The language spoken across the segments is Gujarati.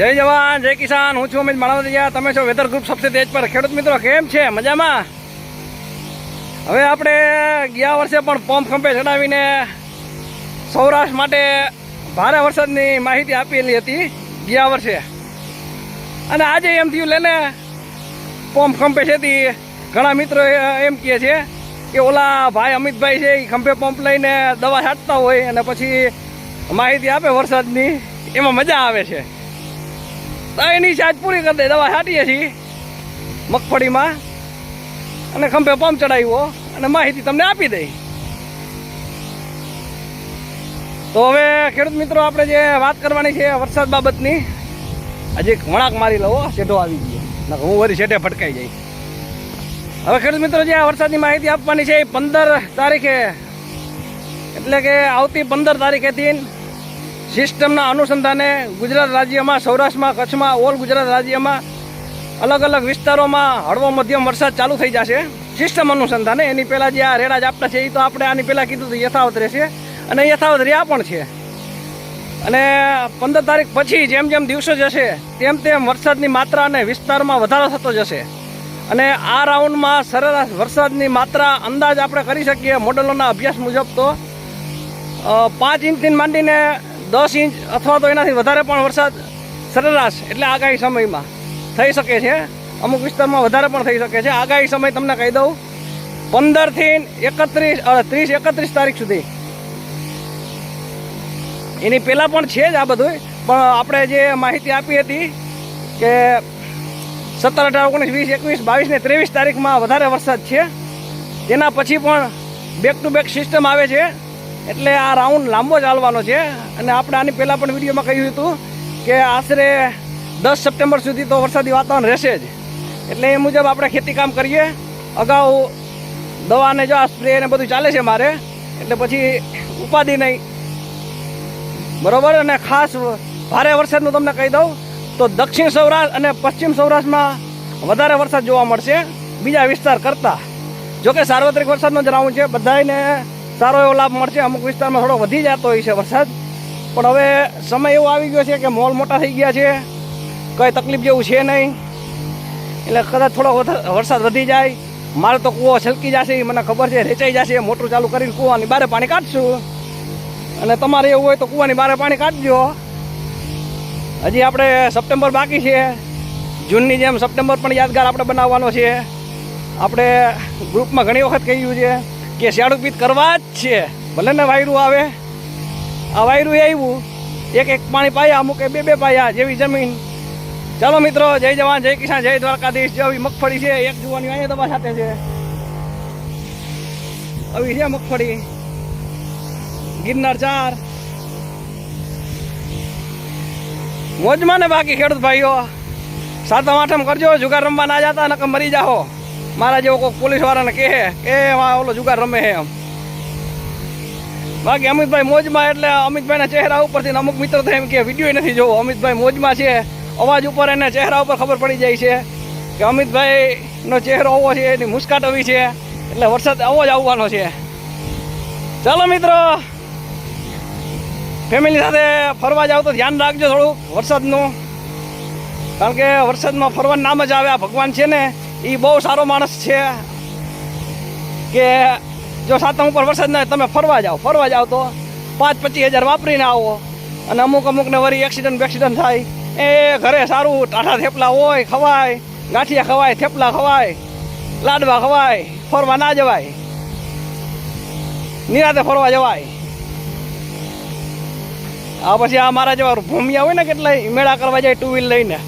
જય જવાન, જય કિસાન. હું છું અમિત માણાવદિયા તમે છો વેધર ગ્રુપ સબસે તેજ પર. ખેડૂત મિત્રો, કેમ છે? મજામાં? હવે આપણે ગયા વર્ષે પણ પંપ ખંભે ચડાવીને સૌરાષ્ટ્ર માટે ભારે વરસાદની માહિતી આપેલી હતી ગયા વર્ષે. અને આજે એમ થયું લેને, પંપ ખંભે છે તી, ઘણા મિત્રો એમ કહે છે કે ઓલા ભાઈ અમિતભાઈ છે એ ખંભે પંપ લઈને દવા છાંટતા હોય અને પછી માહિતી આપે વરસાદની. એમાં મજા આવે છે. એની ચાર્જ પૂરી કરી દે. દવા છાંટીએ છીએ મગફળીમાં. અને ખંભે પંપ ચડાવ્યો અને માહિતી તમને આપી દઈ તો હવે ખેડૂત મિત્રો, આપણે જે વાત કરવાની છે વરસાદ બાબતની હજી વળાંક મારી લઉં શેઢો આવી ગયો. હું વરી શેઢે ફટકાઈ જાય. હવે ખેડૂત મિત્રો, જે આ વરસાદની માહિતી આપવાની છે એ પંદર તારીખે. એટલે કે આવતી પંદર તારીખેથી સિસ્ટમના અનુસંધાને ગુજરાત રાજ્યમાં, સૌરાષ્ટ્રમાં, કચ્છમાં, ઓલ ગુજરાત રાજ્યમાં અલગ અલગ વિસ્તારોમાં હળવો મધ્યમ વરસાદ ચાલુ થઈ જશે. સિસ્ટમ અનુસંધાને એની પહેલાં જે આ રેડા આપતા છે એ તો આપણે આની પહેલાં કીધું હતું, યથાવત રહેશે. અને યથાવત રહ્યા પણ છે. અને પંદર તારીખ પછી જેમ જેમ દિવસો જશે, તેમ તેમ વરસાદની માત્રા અને વિસ્તારમાં વધારો થતો જશે. અને આ રાઉન્ડમાં સરેરાશ વરસાદની માત્રા અંદાજ આપણે કરી શકીએ, મોડલોના અભ્યાસ મુજબ તો પાંચ ઇંચથી માંડીને દસ ઇંચ અથવા તો એનાથી વધારે પણ વરસાદ સરેરાશ એટલે આગાહી સમયમાં થઈ શકે છે. અમુક વિસ્તારમાં વધારે પણ થઈ શકે છે. આગાહી સમય તમને કહી દઉં, પંદરથી એકત્રીસ ત્રીસ, એકત્રીસ તારીખ સુધી. એની પહેલાં પણ છે જ આ બધું પણ આપણે જે માહિતી આપી હતી કે સત્તર અઢાર, ઓગણીસ, વીસ, એકવીસ, બાવીસ ને ત્રેવીસ તારીખમાં વધારે વરસાદ છે. તેના પછી પણ બેક ટુ બેક સિસ્ટમ આવે છે. એટલે આ રાઉન્ડ લાંબો ચાલવાનો છે. અને આપણે આની પહેલાં પણ વિડીયોમાં કહ્યું હતું કે આશરે દસ સપ્ટેમ્બર સુધી તો વરસાદી વાતાવરણ રહેશે જ. એટલે એ મુજબ આપણે ખેતી કામ કરીએ. અગાઉ દવાને જો આ સ્પ્રે ને બધું ચાલે છે મારે, એટલે પછી ઉપાધિ નહીં. બરાબર? અને ખાસ ભારે વરસાદનું તમને કહી દઉં તો દક્ષિણ સૌરાષ્ટ્ર અને પશ્ચિમ સૌરાષ્ટ્રમાં વધારે વરસાદ જોવા મળશે. બીજા વિસ્તાર કરતાં. જોકે સાર્વત્રિક વરસાદનો જ રાઉન્ડ છે. બધાને સારો એવો લાભ મળશે. અમુક વિસ્તારમાં થોડો વધી જતો હોય છે વરસાદ. પણ હવે સમય એવો આવી ગયો છે કે મોલ મોટા થઈ ગયા છે. કંઈ તકલીફ જેવું છે નહીં. એટલે કદાચ થોડો વરસાદ વધી જાય. મારે તો કૂવો છલકી જશે મને ખબર છે. રેચાઈ જશે. મોટર ચાલુ કરીને કૂવાની બારે પાણી કાઢશું. અને તમારે એવું હોય તો કૂવાની બારે પાણી કાઢજો. હજી આપણે સપ્ટેમ્બર બાકી છે. જૂનની જેમ સપ્ટેમ્બર પણ યાદગાર આપણે બનાવવાનો છે. આપણે ગ્રુપમાં ઘણી વખત કહ્યું છે. કે શિયાળુ પીત કરવા જ છે. ભલે ને વાયરું આવે. આ વાયરું આવ્યું. એક એક પાણી પાયા, અમુકે બે બે પાયા, જેવી જમીન. ચાલો મિત્રો, જય જવાન, જય કિસાન, જય દ્વારકાધીશ. જેવી મગફળી છે, એક જુવાની અહીંયા દવા સાથે છે. આવી છે મગફળી. ગિરનાર ચાર. મોજમાં ને બાકી ખેડૂત ભાઈઓ. સાતમ આઠમ કરજો, જુગાર રમવા ના જતા નકમ મરી જાઓ મારા જેવો કોઈ પોલીસ વાળાને કહે કે ઓલો જુગાર રમે છે એમ. બાકી અમિતભાઈ મોજમાં એટલે અમિતભાઈના ચહેરા ઉપરથી અમુક મિત્રો તો એમ કે વીડિયો નથી જોવો. અમિતભાઈ મોજમાં છે. અવાજ ઉપર એને ચહેરા ઉપર ખબર પડી જાય છે કે અમિતભાઈનો ચહેરો આવો છે, એની મુસ્કાટ આવી છે. એટલે વરસાદ આવો જ આવવાનો છે. ચાલો મિત્રો, ફેમિલી સાથે ફરવા જાવ તો ધ્યાન રાખજો થોડુંક વરસાદનું. કારણ કે વરસાદમાં ફરવાનું નામ જ આવે આ ભગવાન છે ને. એ બહુ સારો માણસ છે કે જો સાતમ ઉપર વરસાદ ના તમે ફરવા જાઓ ફરવા જાઓ તો પાંચ પચીસ હજાર વાપરીને આવો. અને અમુક અમુકને વળી એક્સિડન્ટ બેક્સિડન્ટ થાય. એ ઘરે સારું, ટાઢા થેપલા હોય, ખવાય. ગાંઠિયા ખવાય, થેપલા ખવાય. લાડવા ખવાય, ફરવા ના જવાય. નિરાતે ફરવા જવાય. આ પછી આ મારા જેવા ભૂમિયા હોય ને કેટલાય મેળા કરવા જાય ટુ વ્હીલ લઈને.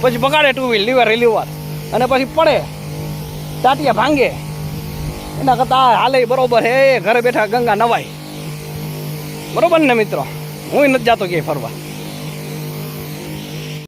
પછી બગાડે ટુ વ્હીલ લીવર લીવર અને પછી પડે. ટાટિયા ભાંગે. એના કરતાં હાલે બરોબર હે ઘરે બેઠા ગંગા નવાય. બરોબર ને મિત્રો? હું નથી જતો ક્યાંય ફરવા.